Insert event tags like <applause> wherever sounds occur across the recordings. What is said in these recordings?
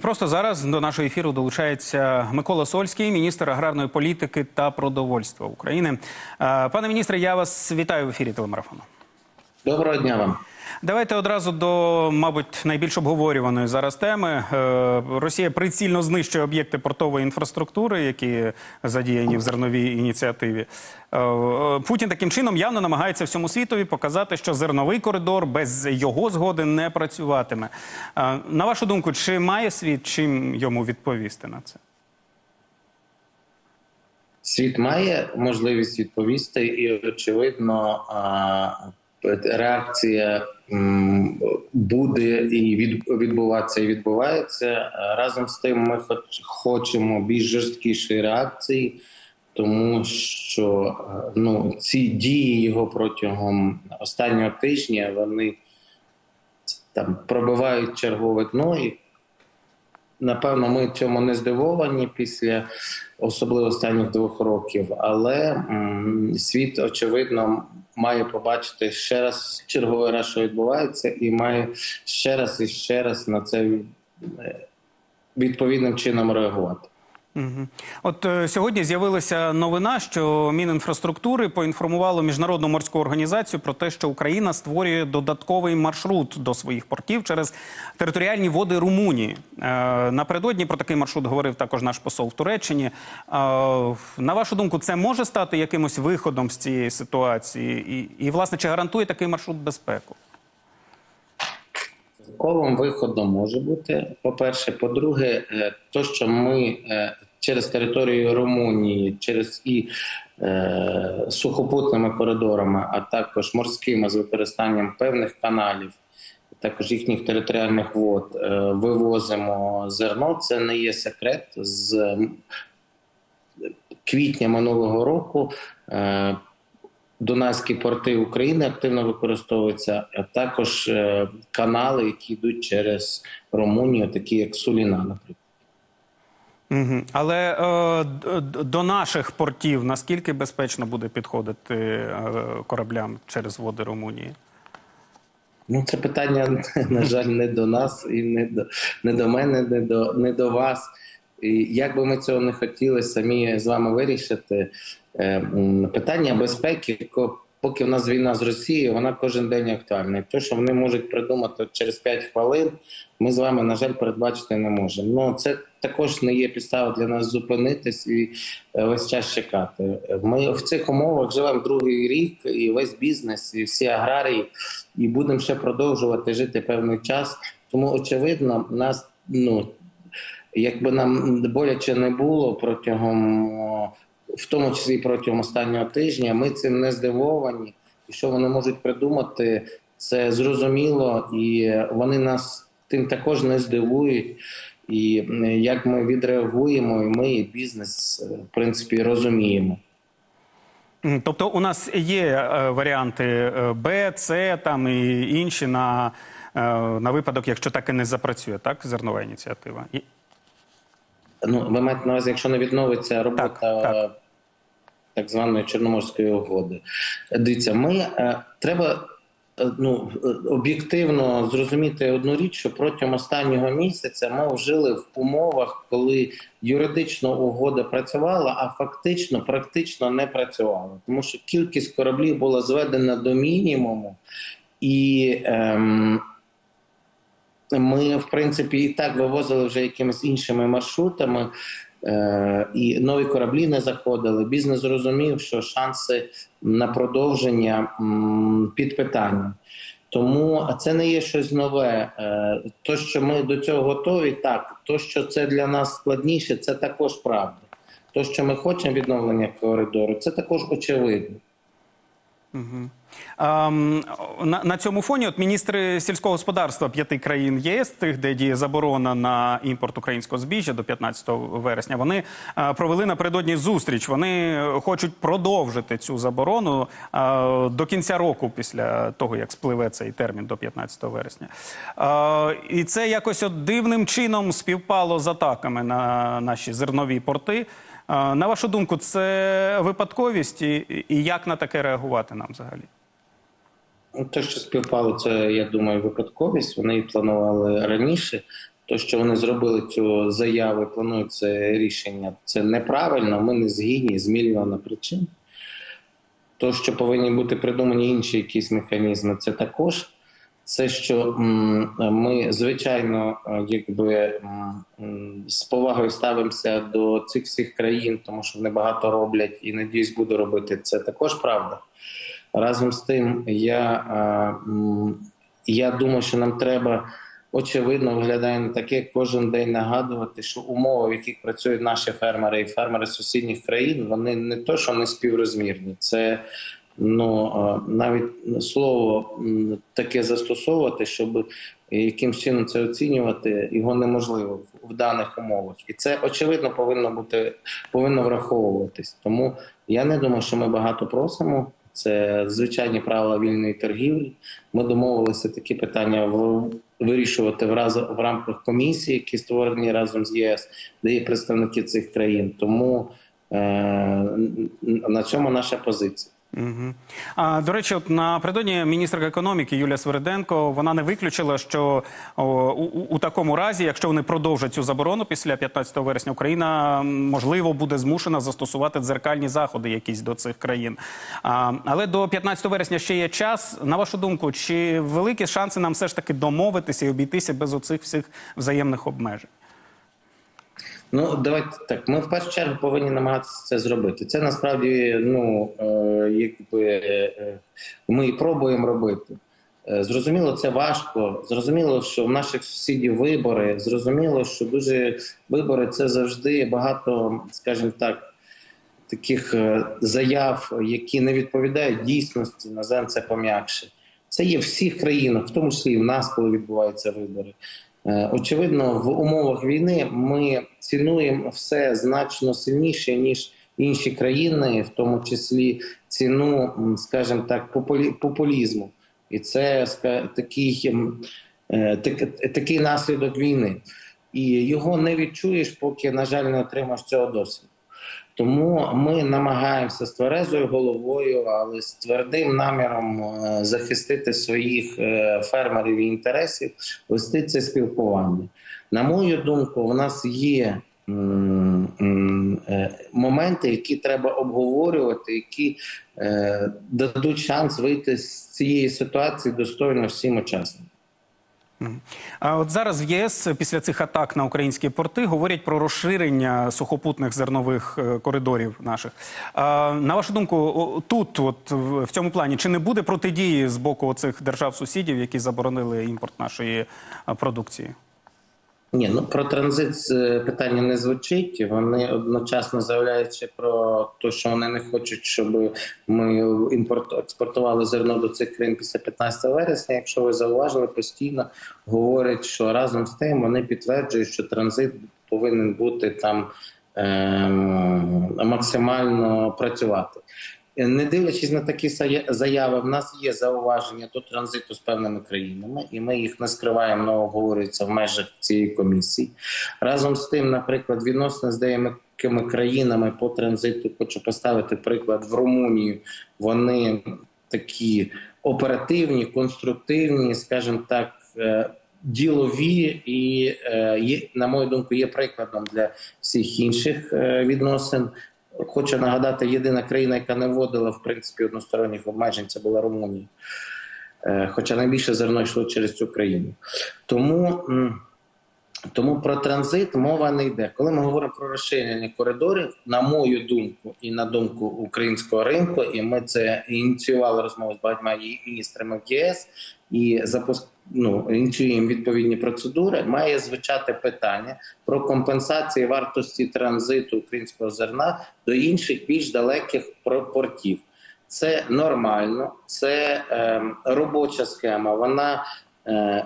Просто зараз до нашого ефіру долучається Микола Сольський, міністр аграрної політики та продовольства України. Е, Пане міністре, я вас вітаю в ефірі телемарафону. Доброго дня вам. Давайте одразу до, мабуть, найбільш обговорюваної зараз теми. Е, Росія прицільно знищує об'єкти портової інфраструктури, які задіяні в зерновій ініціативі. Е, е, Путін таким чином явно намагається всьому світові показати, що зерновий коридор без його згоди не працюватиме. На вашу думку, чи має світ чим йому відповісти на це? Світ має можливість відповісти, і очевидно, реакція буде і від- відбуватися і відбувається. Разом з тим, ми хоч- хочемо більш жорсткішої реакції, тому що е, ну, ці дії його протягом останнього тижня вони там пробивають чергове дно. І Напевно, ми цьому не здивовані після особливо останніх двох років, але світ очевидно має побачити ще раз черговий раз, що відбувається, і має ще раз і ще раз на це е, відповідним чином реагувати. От е, сьогодні з'явилася новина, що Мінінфраструктури поінформувало міжнародну морську організацію про те, що Україна створює додатковий маршрут до своїх портів через територіальні води Румунії. Е, напередодні про такий маршрут говорив також наш посол в Туреччині. Е, на вашу думку, це може стати якимось виходом з цієї ситуації? І, і власне, чи гарантує такий маршрут безпеку? Колом виходом може бути. По-перше, по-друге, е, то, що ми е, через територію Румунії, через і е, сухопутними коридорами, а також морськими з використанням певних каналів, також їхніх територіальних вод, е, вивозимо зерно. Це не є секрет. З квітня минулого року. Е, Дунайські порти України активно використовуються, а також е, канали, які йдуть через Румунію, такі як Суліна, наприклад. Угу. Але е, до наших портів наскільки безпечно буде підходити е, кораблям через води Румунії? Ну, це питання, <laughs> на жаль, не до нас і не до, не до мене, не до, не до вас. І як би ми цього не хотіли самі з вами вирішити, е, питання безпеки, поки в нас війна з Росією, вона кожен день актуальна. І те, що вони можуть придумати через 5 хвилин, ми з вами, на жаль, передбачити не можемо. Ну, це також не є підстава для нас зупинитись і е, весь час чекати. Ми в цих умовах живемо другий рік, і весь бізнес, і всі аграрії, і будемо ще продовжувати жити певний час. Тому очевидно, нас ну якби нам боляче не було протягом, в тому числі протягом останнього тижня, ми цим не здивовані. І що вони можуть придумати, це зрозуміло, і вони нас тим також не здивують. І як ми відреагуємо, і ми і бізнес е, в принципі розуміємо. Тобто у нас є е, варіанти е, Б, С там і інші на, на випадок, якщо так і не запрацює, так, зернова ініціатива. Ну, ви маєте на увазі, якщо не відновиться робота Так, так. так званої Чорноморської угоди. Дивіться, ми е, треба е, ну, е, об'єктивно зрозуміти одну річ, що протягом останнього місяця ми жили в умовах, коли юридично угода працювала, а фактично практично не працювала. Тому що кількість кораблів була зведена до мінімуму, і ем, ми, в принципі, і так вивозили вже якимись іншими маршрутами, е, і нові кораблі не заходили. Бізнес зрозумів, що шанси на продовження під питанням. Тому це не є щось нове. Е, То, що ми до цього готові, так. То, що це для нас складніше, це також правда. То, що ми хочемо відновлення коридору, це також очевидно. На, на цьому фоні от міністри сільського господарства п'яти країн ЄС, тих, де діє заборона на імпорт українського збіжжя до 15 вересня, вони е, провели напередодні зустріч. Вони хочуть продовжити цю заборону е, до кінця року, після того як спливе цей термін до 15 вересня. Е, і це якось от дивним чином співпало з атаками на наші зернові порти. На вашу думку, це випадковість, і, як на таке реагувати нам взагалі? Ну, Те, що співпало, це я думаю, випадковість. Вони і планували раніше. То, що вони зробили цю заяву, і планують це рішення, це неправильно. Ми не згідні з мільйона причин. То, що повинні бути придумані інші якісь механізми, це також. Це що ми звичайно, е, якби з повагою ставимося до цих всіх країн, тому що вони багато роблять і надіюсь, буду робити. Це також правда. Разом з тим, я, е, я думаю, що нам треба очевидно виглядає на таке кожен день нагадувати, що умови, в яких працюють наші фермери і фермери сусідніх країн, вони не то, що не співрозмірні. Це ну навіть слово таке застосовувати, щоб яким чином це оцінювати, його неможливо в даних умовах, і це очевидно повинно бути повинно враховуватись. Тому я не думаю, що ми багато просимо. Це звичайні правила вільної торгівлі. Ми домовилися такі питання в, вирішувати в, раз, в рамках комісії, які створені разом з ЄС, де є представники цих країн. Тому е, на цьому наша позиція. Угу. А, до речі, от напередодні міністерка економіки Юлія Свериденко вона не виключила, що о, у- у такому разі, якщо вони продовжать цю заборону після 15 вересня, Україна можливо буде змушена застосувати дзеркальні заходи якісь до цих країн. А, але до 15 вересня ще є час. На вашу думку, чи великі шанси нам все ж таки домовитися і обійтися без оцих всіх взаємних обмежень? Ну давайте так. Ми в першу чергу повинні намагатися це зробити. Це насправді ну е, якби е, ми і пробуємо робити. Е, Зрозуміло, це важко. Зрозуміло, що в наших сусідів вибори. Зрозуміло, що дуже вибори це завжди багато, скажімо так, таких е, заяв, які не відповідають дійсності, називаємо це пом'якше. Це є в всіх країнах, в тому числі і в нас, коли відбуваються вибори. Е, Очевидно, в умовах війни ми цінуємо все значно сильніше ніж інші країни, в тому числі ціну, скажімо так, популі- популізму, і це такий, е, так- такий наслідок війни. І його не відчуєш, поки, на жаль, не отримаєш цього досвіду. Тому ми намагаємося з тверезою головою, але з твердим наміром е, захистити своїх е, фермерів і інтересів, вести це спілкування. На мою думку, у нас є е, моменти, які треба обговорювати, які дадуть шанс вийти з цієї ситуації достойно всім учасникам. А от зараз в ЄС після цих атак на українські порти говорять про розширення сухопутних зернових е, коридорів наших. А, на вашу думку, тут, от в в цьому плані, чи не буде протидії з боку цих держав-сусідів, які заборонили імпорт нашої продукції? Ні, ну про транзит е, питання не звучить. Вони одночасно заявляючи про те, що вони не хочуть, щоб ми імпорт експортували зерно до цих країн після 15 вересня. Якщо ви зауважили, постійно говорять, що разом з тим вони підтверджують, що транзит повинен бути там ем, максимально працювати. Не дивлячись на такі зая- заяви, в нас є зауваження до транзиту з певними країнами, і ми їх не скриваємо, але обговорюються в межах цієї комісії. Разом з тим, наприклад, відносно з деякими країнами по транзиту, хочу поставити приклад в Румунію. Вони такі оперативні, конструктивні, скажімо так. е, Ділові і е, на мою думку, є прикладом для всіх інших е, відносин. Хочу нагадати, єдина країна, яка не вводила в принципі односторонніх обмежень, це була Румунія. Е, Хоча найбільше зерно йшло через цю країну. Тому, тому про транзит мова не йде. Коли ми говоримо про розширення коридорів, на мою думку і на думку українського ринку, і ми це ініціювали розмову з багатьма міністрами в ЄС і запуск. Ну, ініціюємо відповідні процедури, має звучати питання про компенсації вартості транзиту українського зерна до інших більш далеких портів. Це нормально, це е, робоча схема. Вона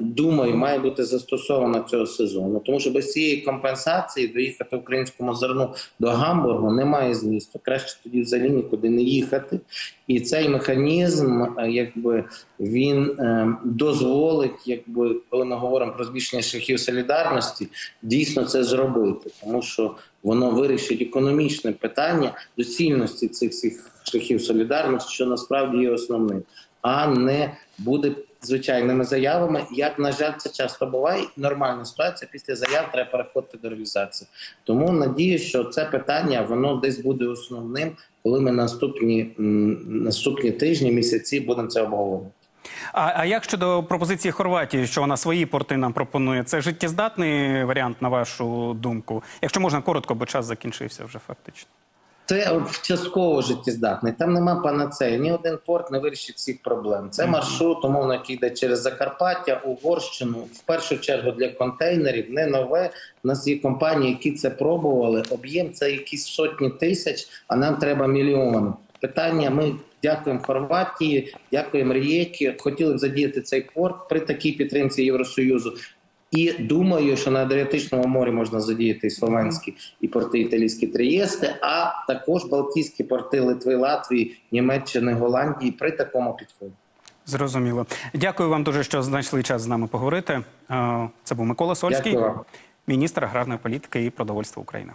думаю, має бути застосована цього сезону. Тому що без цієї компенсації доїхати українському зерну до Гамбургу немає змісту. Краще тоді взагалі нікуди не їхати. І цей механізм, е, якби він е, дозволить, якби коли ми говоримо про збільшення шляхів солідарності, дійсно це зробити, тому що воно вирішить економічне питання доцільності цих всіх шляхів солідарності, що насправді є основним, а не буде звичайними заявами. Як на жаль, це часто буває. Нормальна ситуація. Після заяв треба переходити до реалізації. Тому надію, що це питання воно десь буде основним, коли ми наступні наступні тижні, місяці будемо це обговорювати. А, а як щодо пропозиції Хорватії, що вона свої порти нам пропонує? Це життєздатний варіант, на вашу думку? Якщо можна коротко, бо час закінчився вже фактично. Це от частково життєздатний. Там нема панацеї. Ні один порт не вирішить всіх проблем. Це маршрут, умовно, який йде через Закарпаття, Угорщину. В першу чергу для контейнерів не нове. У нас є компанії, які це пробували. Об'єм це якісь сотні тисяч, а нам треба мільйони. Питання ми. Дякуємо Хорватії, дякуємо Рієкі. Хотіли б задіяти цей порт при такій підтримці Євросоюзу. І думаю, що на Адріатичному морі можна задіяти і словенські і порти італійські Трієсти, а також Балтійські порти Литви, Латвії, Німеччини, Голландії при такому підході. Зрозуміло. Дякую вам дуже, що знайшли час з нами поговорити. Е, Це був Микола Сольський, міністр аграрної політики і продовольства України.